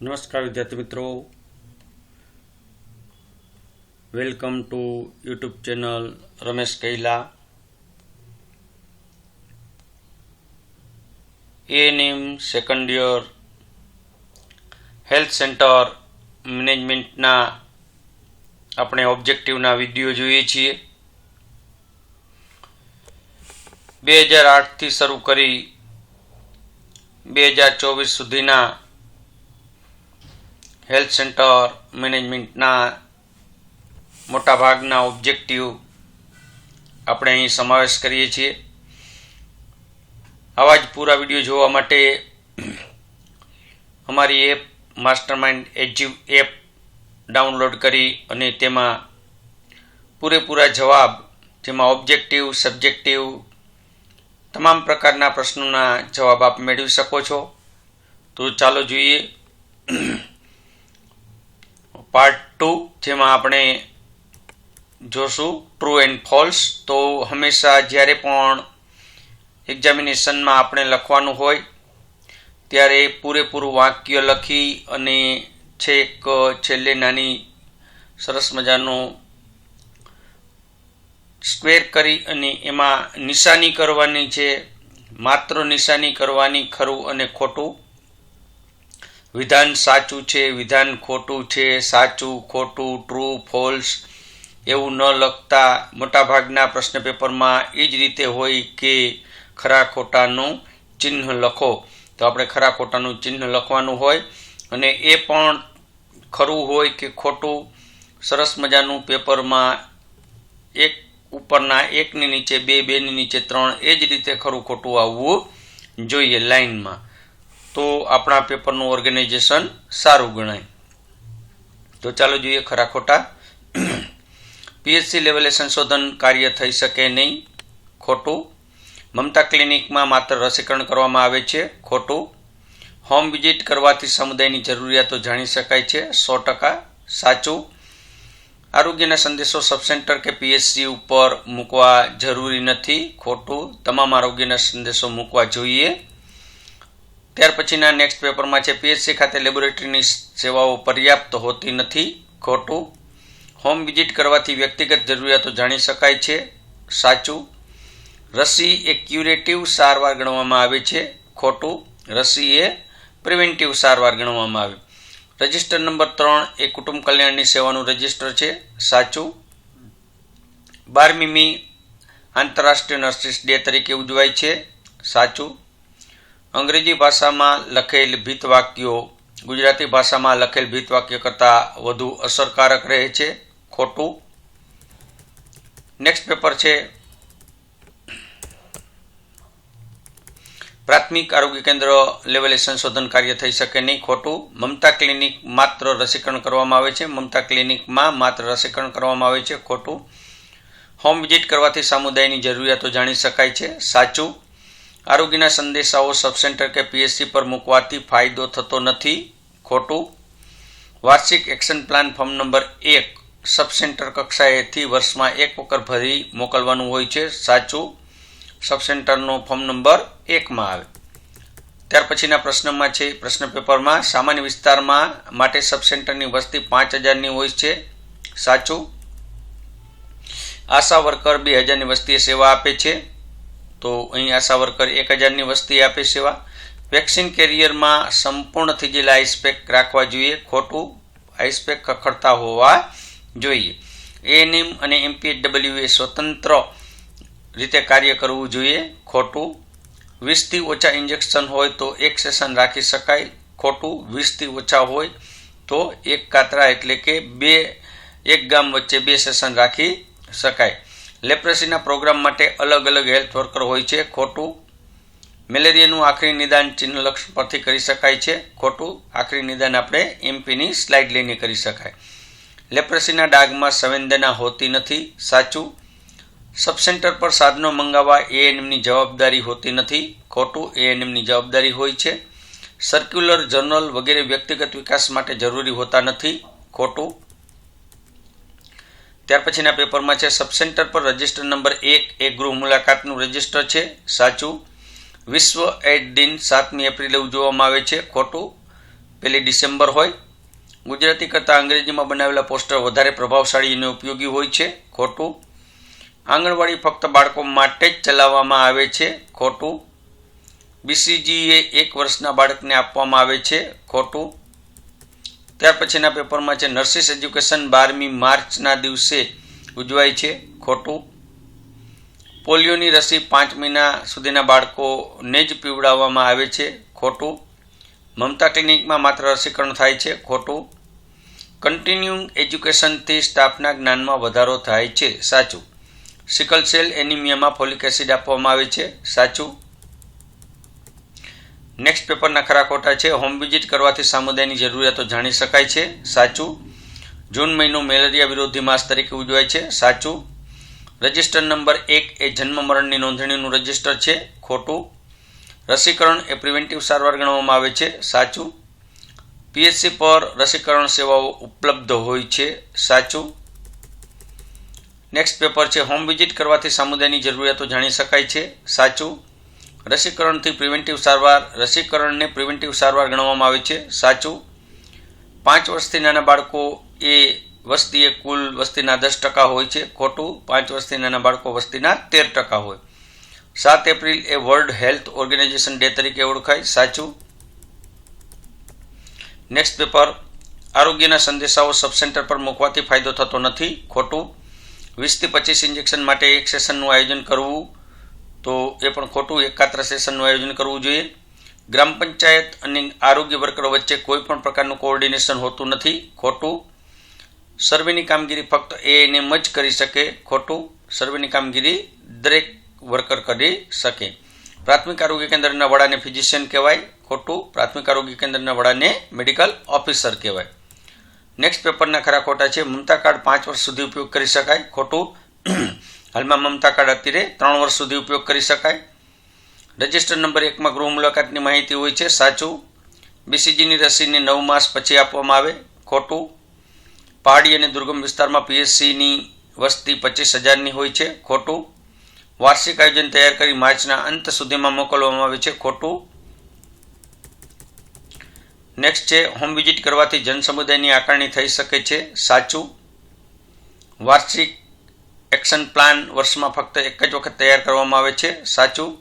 નમસ્કાર વિદ્યાર્થી મિત્રો. Welcome to YouTube channel Ramesh Kaila. ANM second year health centre મેનેજમેન્ટના આપણે ઓબ્જેક્ટિવના વીડિયો જોઈએ છીએ. બે હજાર આઠથી શરૂ કરી બે હજાર ચોવીસ સુધીના હેલ્થ સેન્ટર મેનેજમેન્ટના મોટાભાગના ઓબ્જેક્ટિવ આપણે અહીં સમાવેશ કરીએ છીએ. આવા જ પૂરા વીડિયો જોવા માટે અમારી એપ માસ્ટર માઇન્ડ એજીવ એપ ડાઉનલોડ કરી અને તેમાં પૂરેપૂરા જવાબ, જેમાં ઓબ્જેક્ટિવ, સબ્જેક્ટિવ, તમામ પ્રકારના પ્રશ્નોના જવાબ આપ મેળવી શકો છો. તો ચાલો જોઈએ. પાર્ટ ટુ જેમાં આપણે જોશું ટ્રુ એન્ડ ફોલ્સ તો હંમેશા જ્યારે પણ એક્ઝામિનેશનમાં આપણે લખવાનું હોય, ત્યારે પૂરેપૂરું વાક્ય લખી અને છેક છેલ્લે નાની સરસ મજાનું સ્ક્વેર કરી અને એમાં નિશાની કરવાની છે, માત્ર નિશાની કરવાની ખરું અને ખોટું. વિધાન સાચું છે, વિધાન ખોટું છે, સાચું, ખોટું ટ્રુ ફોલ્સ એવું ન લખતા મોટાભાગના પ્રશ્ન પેપરમાં એ જ રીતે હોય કે ખરા ખોટાનું ચિહ્ન લખો. તો આપણે ખરા ખોટાનું ચિહ્ન લખવાનું હોય અને એ પણ ખરું હોય કે ખોટું, સરસ મજાનું પેપરમાં એક ઉપરના એકની નીચે બે, બેની નીચે ત્રણ, એ જ રીતે ખરું ખોટું આવવું જોઈએ લાઈનમાં. તો આપણા પેપરનું ઓર્ગેનાઇઝેશન સારું ગણાય. તો ચાલો જોઈએ ખરા ખોટા. પીએચસી લેવલે સંશોધન કાર્ય થઈ શકે નહીં. ખોટું. મમતા ક્લિનિકમાં માત્ર રસીકરણ કરવામાં આવે છે. ખોટું. હોમ વિઝિટ કરવાથી સમુદાયની જરૂરિયાતો જાણી શકાય છે. સો ટકા સાચું. આરોગ્યના સંદેશો સબસેન્ટર કે પીએચસી ઉપર મૂકવા જરૂરી નથી. ખોટું. તમામ આરોગ્યના સંદેશો મૂકવા જોઈએ. ત્યાર પછીના નેક્સ્ટ પેપરમાં છે પીએચસી ખાતે લેબોરેટરીની સેવાઓ પર્યાપ્ત હોતી નથી, ખોટું. હોમ વિઝિટ કરવાથી વ્યક્તિગત જરૂરિયાતો જાણી શકાય છે, સાચું. રસી એ ક્યુરેટિવ સારવાર ગણવામાં આવે છે, ખોટું. રસી એ પ્રિવેન્ટિવ સારવાર ગણવામાં આવે. રજિસ્ટર નંબર ત્રણ એ કુટુંબ કલ્યાણની સેવાનું રજિસ્ટર છે, સાચું. બારમીમી આંતરરાષ્ટ્રીય નર્સિસ ડે તરીકે ઉજવાય છે, સાચું. અંગ્રેજી ભાષામાં લખેલ ભીત વાક્યો ગુજરાતી ભાષામાં લખેલ ભીત વાક્ય કરતાં વધુ અસરકારક રહે છે, ખોટું. નેક્સ્ટ પેપર છે, પ્રાથમિક આરોગ્ય કેન્દ્ર લેવલે સંશોધન કાર્ય થઈ શકે નહીં, ખોટું. મમતા ક્લિનિક માત્ર રસીકરણ કરવામાં આવે છે, મમતા ક્લિનિકમાં માત્ર રસીકરણ કરવામાં આવે છે, ખોટું. હોમ વિઝિટ કરવાથી સામુદાયની જરૂરિયાતો જાણી શકાય છે, સાચું. આરોગ્યના સંદેશાઓ સબસેન્ટર કે પીએચસી પર મૂકવાથી ફાયદો થતો નથી. ખોટું. વાર્ષિક એક્શન પ્લાન ફોર્મ નંબર એક સબસેન્ટર કક્ષાએથી વર્ષમાં એક વખત ભરી મોકલવાનું હોય છે. સાચું. સબસેન્ટરનો ફોર્મ નંબર એકમાં આવે. ત્યાર પછીના પ્રશ્નમાં છે. પ્રશ્ન પેપરમાં સામાન્ય વિસ્તારમાં માટે સબસેન્ટરની વસ્તી પાંચ હજારની હોય છે. સાચું. આશા વર્કર બે હજારની વસ્તીએ સેવા આપે છે. તો અહીં આશા વર્કર એક હજારની વસ્તી આપે સેવા. વેક્સિન કેરિયરમાં સંપૂર્ણ થીજેલા આઈસપેક રાખવા જોઈએ, ખોટું આઈસપેક ખખડતા હોવા જોઈએ. એએનએમ અને એમપીએચડબલ્યુ એ સ્વતંત્ર રીતે કાર્ય કરવું જોઈએ, ખોટું. વીસથી ઓછા ઇન્જેક્શન હોય તો એક સેશન રાખી શકાય, ખોટું. વીસથી ઓછા હોય તો એક કાતરા એટલે કે બે, એક ગામ વચ્ચે બે સેશન રાખી શકાય. લેપ્રેસીના પ્રોગ્રામ માટે અલગ અલગ હેલ્થ વર્કર હોય છે. ખોટું મેલેરિયાનું આખરી નિદાન ચિહ્ન લક્ષણ પરથી કરી શકાય છે. ખોટું આખરી નિદાન આપણે એમપીની સ્લાઇડ લઈને કરી શકાય. લેપ્રેસીના ડાઘમાં સંવેદના હોતી નથી, સાચું. સબસેન્ટર પર સાધનો મંગાવવા એએનએમની જવાબદારી હોતી નથી, ખોટું એએનએમની જવાબદારી હોય છે. સર્ક્યુલર જર્નલ વગેરે વ્યક્તિગત વિકાસ માટે જરૂરી હોતા નથી, ખોટું. ત્યાર પછીના પેપરમાં છે, સબસેન્ટર પર રજિસ્ટર નંબર એક એ ગૃહ મુલાકાતનું રજિસ્ટર છે, સાચું. વિશ્વ એડ દિન સાતમી એપ્રિલે ઉજવવામાં આવે છે, ખોટું. પહેલી ડિસેમ્બર હોય. ગુજરાતી કરતાં અંગ્રેજીમાં બનાવેલા પોસ્ટર વધારે પ્રભાવશાળી અને ઉપયોગી હોય છે, ખોટું. આંગણવાડી ફક્ત બાળકો માટે જ ચલાવવામાં આવે છે, ખોટું. બીસીજી એ એક વર્ષના બાળકને આપવામાં આવે છે, ખોટું. ત્યાર પછીના પેપરમાં છે નર્સિસ એજ્યુકેશન બારમી માર્ચના દિવસે ઉજવાય છે ખોટું. પોલિયોની રસી પાંચ મહિના સુધીના બાળકોને જ પીવડાવવામાં આવે છે ખોટું. મમતા ક્લિનિકમાં માત્ર રસીકરણ થાય છે ખોટું. કન્ટિન્યુંગ એજ્યુકેશનથી સ્ટાફના જ્ઞાનમાં વધારો થાય છે સાચું. સિકલ સેલ એનિમિયામાં ફોલિક એસિડ આપવામાં આવે છે સાચું. નેક્સ્ટ પેપરના ખરા ખોટા છે. હોમ વિઝિટ કરવાથી સામુદાયની જરૂરિયાતો જાણી શકાય છે. સાચું. જૂન મહિનો મેલેરિયા વિરોધી માસ તરીકે ઉજવાય છે. સાચું. રજિસ્ટર નંબર એક એ જન્મ મરણની નોંધણીનું રજિસ્ટર છે. ખોટું. રસીકરણ એ પ્રિવેન્ટિવ સારવાર ગણવામાં આવે છે. સાચું. પીએચસી પર રસીકરણ સેવાઓ ઉપલબ્ધ હોય છે. સાચું. નેક્સ્ટ પેપર છે. હોમ વિઝિટ કરવાથી સામુદાયની જરૂરિયાતો જાણી શકાય છે. સાચું. રસીકરણથી પ્રિવેન્ટિવ સારવાર, રસીકરણને પ્રિવેન્ટિવ સારવાર ગણવામાં આવે છે. સાચું. પાંચ વર્ષથી નાના બાળકો એ વસ્તી એ કુલ વસ્તીના દસ ટકા હોય છે. ખોટું. પાંચ વર્ષથી નાના બાળકો વસ્તીના તેર ટકા હોય. સાત એપ્રિલ એ વર્લ્ડ હેલ્થ ઓર્ગેનાઇઝેશન ડે તરીકે ઓળખાય. સાચું. નેક્સ્ટ પેપર આરોગ્યના સંદેશાઓ સબ સેન્ટર પર મૂકવાથી ફાયદો થતો નથી. ખોટું. વીસથી પચીસ ઇન્જેક્શન માટે એક સેશનનું આયોજન કરવું. તો એ પણ ખોટું. એકાત્ર સેશનનું આયોજન કરવું જોઈએ. ગ્રામ પંચાયત અને આરોગ્ય વર્કરો વચ્ચે કોઈ પણ પ્રકારનું કોઓર્ડિનેશન હોતું નથી. ખોટું. સર્વેની કામગીરી ફક્ત એએનએમ જ કરી શકે. ખોટું. સર્વેની કામગીરી દરેક વર્કર કરી શકે. પ્રાથમિક આરોગ્ય કેન્દ્રના વડાને ફિઝિશિયન કહેવાય. ખોટું. પ્રાથમિક આરોગ્ય કેન્દ્રના વડાને મેડિકલ ઓફિસર કહેવાય. નેક્સ્ટ પેપરના ખરા ખોટા છે. મમતા કાર્ડ પાંચ વર્ષ સુધી ઉપયોગ કરી શકાય. ખોટું. હાલમાં મમતા કાર્ડ અત્યારે ત્રણ વર્ષ સુધી ઉપયોગ કરી શકાય. રજિસ્ટર નંબર એકમાં ગૃહ મુલાકાતની માહિતી હોય છે, સાચું. બીસીજીની રસીને નવ માસ પછી આપવામાં આવે, ખોટું. પહાડી અને દુર્ગમ વિસ્તારમાં પીએસસીની વસ્તી પચીસ હજારની હોય છે, ખોટું. વાર્ષિક આયોજન તૈયાર કરી માર્ચના અંત સુધીમાં મોકલવામાં આવે છે, ખોટું. નેક્સ્ટ છે હોમ વિઝિટ કરવાથી જનસમુદાયની આકારણી થઈ શકે છે, સાચું. વાર્ષિક એક્શન પ્લાન વર્ષમાં ફક્ત એક જ વખત તૈયાર કરવામાં આવે છે. સાચું.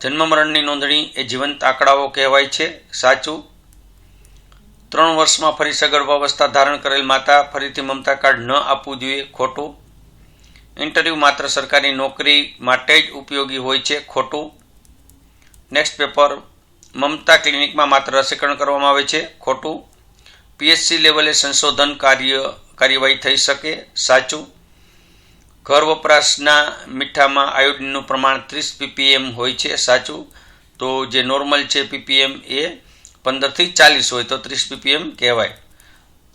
જન્મ મરણની નોંધણી એ જીવંત આંકડાઓ કહેવાય છે. સાચું. ત્રણ વર્ષમાં ફરી સગર્ભાવસ્થા ધારણ કરેલ માતા ફરીથી મમતા કાર્ડ ન આપવું જોઈએ. ખોટું. ઇન્ટરવ્યૂ માત્ર સરકારી નોકરી માટે જ ઉપયોગી હોય છે. ખોટું. Next paper. મમતા ક્લિનિકમાં માત્ર રસીકરણ કરવામાં આવે છે. ખોટું. પીએચસી લેવલે સંશોધન કાર્ય કાર્યવાહી થઈ શકે. સાચું. ઘર વપરાશના મીઠામાં આયોડિનનું પ્રમાણ ત્રીસ પીપીએમ હોય છે, સાચું? તો જે નોર્મલ છે પીપીએમ એ પંદરથી ચાલીસ હોય તો ત્રીસ પીપીએમ કહેવાય.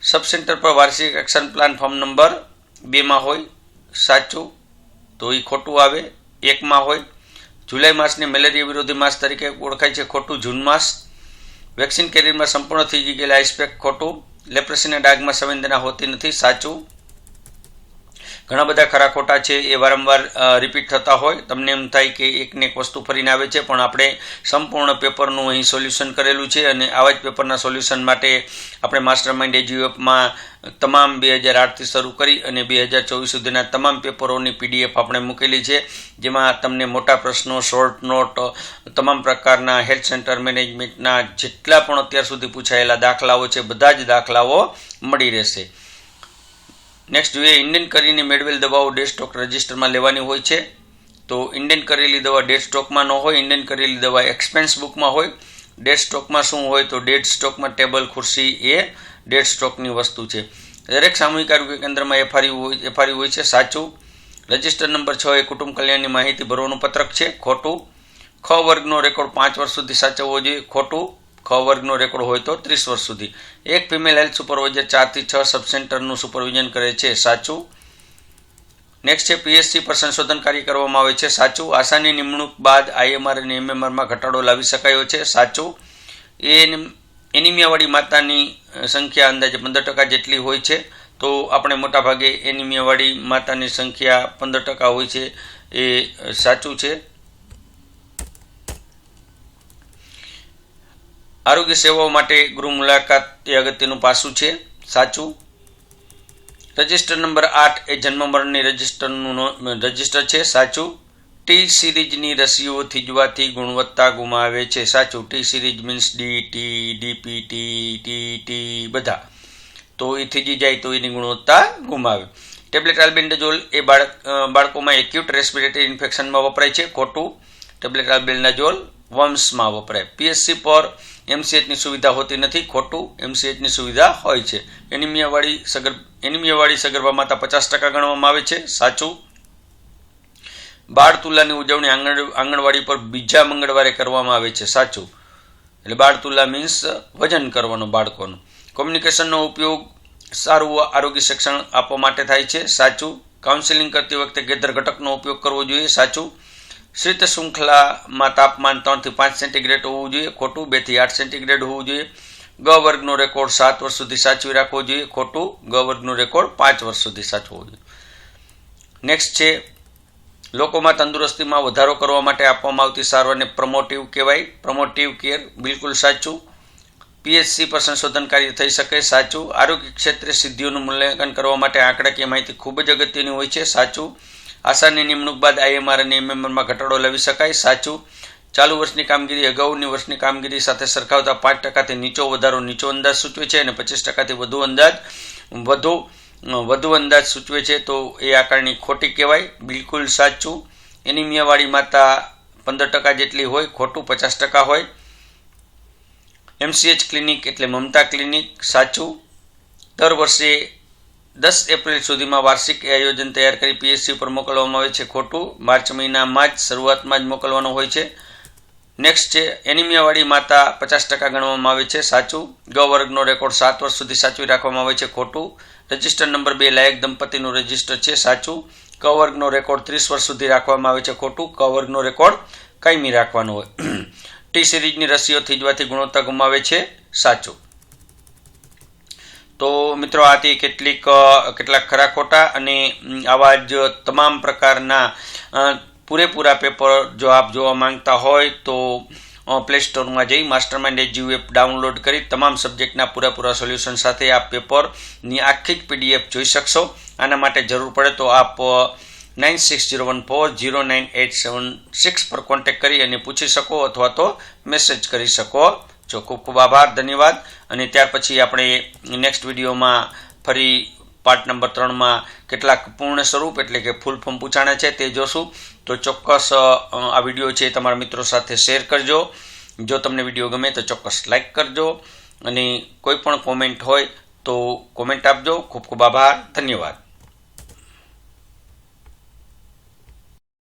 સબસેન્ટર પર વાર્ષિક એક્શન પ્લાન ફોર્મ નંબર બેમાં હોય, સાચું? તો એ ખોટું આવે, એકમાં હોય. જુલાઈ માસને મેલેરિયા વિરોધી માસ તરીકે ઓળખાય છે ખોટું, જૂન માસ. વેક્સિન કેરિયરમાં સંપૂર્ણ થઈ ગયેલા આઈસ્પેક ખોટું. લેપ્રેસીના ડાઘમાં સંવેદના હોતી નથી, સાચું? ઘણા બધા ખરા ખોટા છે એ વારંવાર રિપીટ થતા હોય. તમને એમ થાય કે એકને એક વસ્તુ ફરીને આવે છે, પણ આપણે સંપૂર્ણ પેપરનું અહીં સોલ્યુશન કરેલું છે અને આવા જ પેપરના સોલ્યુશન માટે આપણે માસ્ટર માઇન્ડ એજ્યુએપમાં તમામ બે હજાર આઠથી શરૂ કરી અને બે હજાર ચોવીસ સુધીના તમામ પેપરોની પીડીએફ આપણે મૂકેલી છે, જેમાં તમને મોટા પ્રશ્નો શોર્ટ નોટ તમામ પ્રકારના હેલ્થ સેન્ટર મેનેજમેન્ટના જેટલા પણ અત્યાર સુધી પૂછાયેલા દાખલાઓ છે, બધા જ દાખલાઓ મળી રહેશે. નેક્સ્ટ જોઈએ ઇન્ડિયન કરીને મેળવેલ દવાઓ ડેટ સ્ટોક રજિસ્ટરમાં લેવાની હોય છે, તો ઇન્ડિયન કરેલી દવા ડેટ સ્ટોકમાં ન હોય ઇન્ડિયન કરેલી દવા એક્સપેન્સ બુકમાં હોય. ડેટ સ્ટોકમાં શું હોય તો ડેટ સ્ટોકમાં ટેબલ ખુરશી એ ડેટ સ્ટોકની વસ્તુ છે. દરેક સામૂહિક આરોગ્ય કેન્દ્રમાં એફઆરયુ હોય એફઆરયુ હોય છે, સાચું. રજિસ્ટર નંબર છ એ કુટુંબ કલ્યાણની માહિતી ભરવાનું પત્રક છે, ખોટું. ખ વર્ગનો રેકોર્ડ પાંચ વર્ષ સુધી સાચવવો જોઈએ, ખોટું. ખ વર્ગનો રેકોર્ડ હોય તો ત્રીસ વર્ષ સુધી. એક ફિમેલ હેલ્થ સુપરવાઇઝર ચારથી છ સબસેન્ટરનું સુપરવિઝન કરે છે. સાચું? નેક્સ્ટ છે પીએસસી પર સંશોધન કાર્ય કરવામાં આવે છે. સાચું? આશાની નિમણૂક બાદ આઈએમઆર અને એમએમઆરમાં ઘટાડો લાવી શકાયો છે. સાચું? એ એનિમિયાવાળી માતાની સંખ્યા અંદાજે પંદર ટકા જેટલી હોય છે. તો આપણે મોટાભાગે એનિમિયાવાળી માતાની સંખ્યા પંદર ટકા હોય છે. એ સાચું છે? આરોગ્ય સેવાઓ માટે ગૃહ મુલાકાત એ અગત્યનું પાસું છે. સાચું. રજિસ્ટર નંબર આઠ એ જન્મ મરણની રજિસ્ટરનું રજિસ્ટર છે. સાચું. ટી સિરીઝની રસીઓ થીજવાથી ગુણવત્તા ગુમાવે છે. સાચું. T series means D T DP T T T બધા. તો એ થીજી જાય તો એની ગુણવત્તા ગુમાવે. ટેબ્લેટ આલ્બેન્ડાઝોલ એ બાળક બાળકોમાં એક્યુટ રેસ્પિરેટરી ઇન્ફેક્શનમાં વપરાય છે. ખોટું. ટેબ્લેટ આલ્બેન્ડાઝોલ વમ્સમાં વપરાય. પીએસસી પર એમસીએચની સુવિધા હોતી નથી, ખોટું એમસીએચની સુવિધા હોય છે. એનિમિયાવાળી સગર, એનિમિયાવાળી સગર્ભા માતા પચાસ ટકા ગણવામાં આવે છે, સાચું. બાળ તુલાની ઉજવણી આંગણ, આંગણવાડી પર બીજા મંગળવારે કરવામાં આવે છે, સાચું. એટલે બાળ તુલા મીન્સ વજન કરવાનું બાળકોનું. કોમ્યુનિકેશનનો ઉપયોગ સારું આરોગ્ય શિક્ષણ આપવા માટે થાય છે, સાચું. કાઉન્સેલિંગ કરતી વખતે ગેધર ઘટકનો ઉપયોગ કરવો જોઈએ, સાચું. શીત શૃંખલામાં તાપમાન ત્રણથી પાંચ સેન્ટીગ્રેડ હોવું જોઈએ, ખોટું બેથી આઠ સેન્ટીગ્રેડ હોવું જોઈએ. ગ વર્ગનો રેકોર્ડ સાત વર્ષ સુધી સાચવી રાખવો જોઈએ, ખોટું ગ વર્ગનો રેકોર્ડ પાંચ વર્ષ સુધી સાચવો જોઈએ. નેક્સ્ટ છે, લોકોમાં તંદુરસ્તીમાં વધારો કરવા માટે આપવામાં આવતી સારવારને પ્રમોટિવ કહેવાય. પ્રમોટિવ કેર બિલકુલ સાચું. પીએચસી પર સંશોધન કાર્ય થઈ શકે, સાચું. આરોગ્ય ક્ષેત્રે સિદ્ધિઓનું મૂલ્યાંકન કરવા માટે આંકડાકીય માહિતી ખૂબ જ અગત્યની હોય છે, સાચું. આશાની નિમણૂક બાદ આઈએમઆર અને એમએમઆરમાં ઘટાડો લાવી શકાય. સાચું. ચાલુ વર્ષની કામગીરી, અગાઉની વર્ષની કામગીરી સાથે સરખાવતા પાંચ ટકાથી નીચો વધારો, નીચો અંદાજ સૂચવે છે અને પચીસ ટકાથી વધુ અંદાજ, વધુ વધુ અંદાજ સૂચવે છે. તો એ આકારણી ખોટી કહેવાય. બિલકુલ સાચું. એનિમિયાવાળી માતા પંદર ટકા જેટલી હોય, ખોટું પચાસ ટકા હોય. એમસીએચ ક્લિનિક એટલે મમતા ક્લિનિક. સાચું. દર વર્ષે દસ એપ્રિલ સુધીમાં વાર્ષિક આયોજન તૈયાર કરી પીએસસી પર મોકલવામાં આવે છે. ખોટું માર્ચ મહિનામાં જ શરૂઆતમાં જ મોકલવાનું હોય છે. નેક્સ્ટ છે, એનિમિયાવાળી માતા પચાસ ટકા ગણવામાં આવે છે. સાચું. ગ વર્ગનો રેકોર્ડ સાત વર્ષ સુધી સાચવી રાખવામાં આવે છે. ખોટું. રજિસ્ટર નંબર બે, લાયક દંપતીનું રજિસ્ટર છે. સાચું. ક વર્ગનો રેકોર્ડ ત્રીસ વર્ષ સુધી રાખવામાં આવે છે. ખોટું. ક વર્ગનો રેકોર્ડ કાયમી રાખવાનો હોય. ટી સિરીઝની રસીઓ થીજવાથી ગુણવત્તા ગુમાવે છે. સાચું. તો મિત્રો, આથી કેટલીક કેટલાક ખરા ખોટા અને આવા જ તમામ પ્રકારના પૂરેપૂરા પેપર જો આપ જોવા માંગતા હોય તો પ્લે સ્ટોરમાં જઈ Master Mind Edu app download કરી તમામ સબ્જેક્ટના પૂરેપૂરા સોલ્યુશન સાથે આ પેપરની આખી જ પીડીએફ જોઈ શકશો. આના માટે જરૂર પડે તો આપ nine six zero one four zero nine eight seven six પર કોન્ટેક્ટ કરી અને પૂછી શકો અથવા તો મેસેજ કરી શકો. છો ખૂબ ખૂબ આભાર, ધન્યવાદ. અને ત્યાર પછી આપણે નેક્સ્ટ વિડીયોમાં ફરી પાર્ટ નંબર ત્રણમાં કેટલાક પૂર્ણ સ્વરૂપ એટલે કે ફૂલ ફોર્મ પૂછાણા છે તે જોશું. તો ચોક્કસ આ વીડિયો છે તમારા મિત્રો સાથે શેર કરજો. જો તમને વીડિયો ગમે તો ચોક્કસ લાઇક કરજો. અને કોઈ પણ કોમેન્ટ હોય તો કોમેન્ટ આપજો. ખૂબ ખૂબ આભાર, ધન્યવાદ.